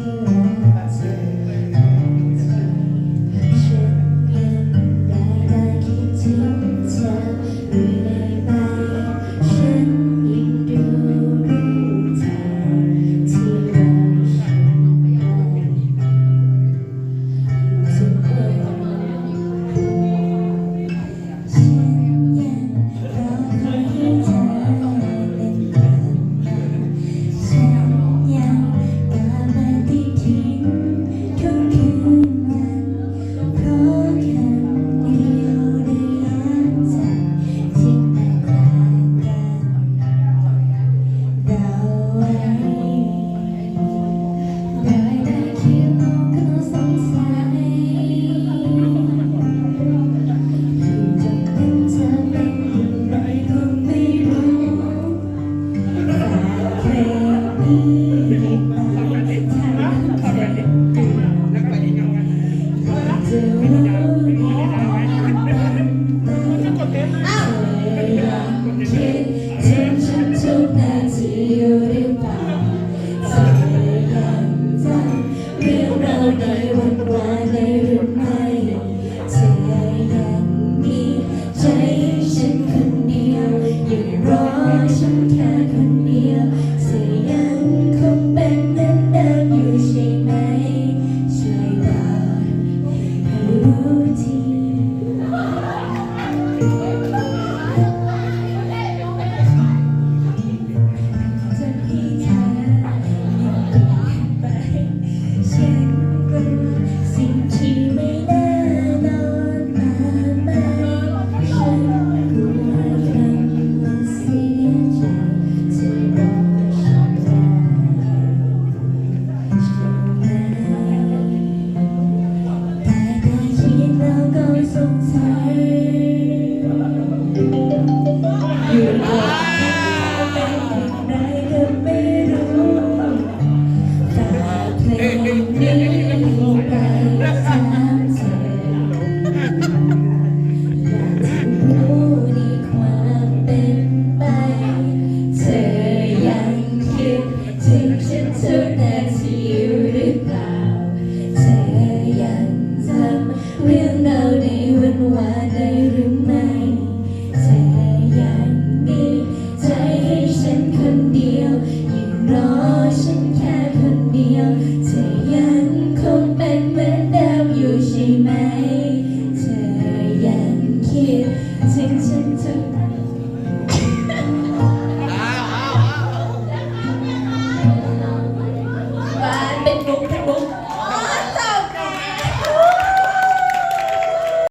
you. you. เธอยังมีใจให้ฉันคนเดียวยืนรอฉันแค่คนเดียวเธอยังคงเป็นเหมือนเดิมอยู่ใช่ไหมเธอยังคิดถึงฉันทุกเป็นบุ๊ก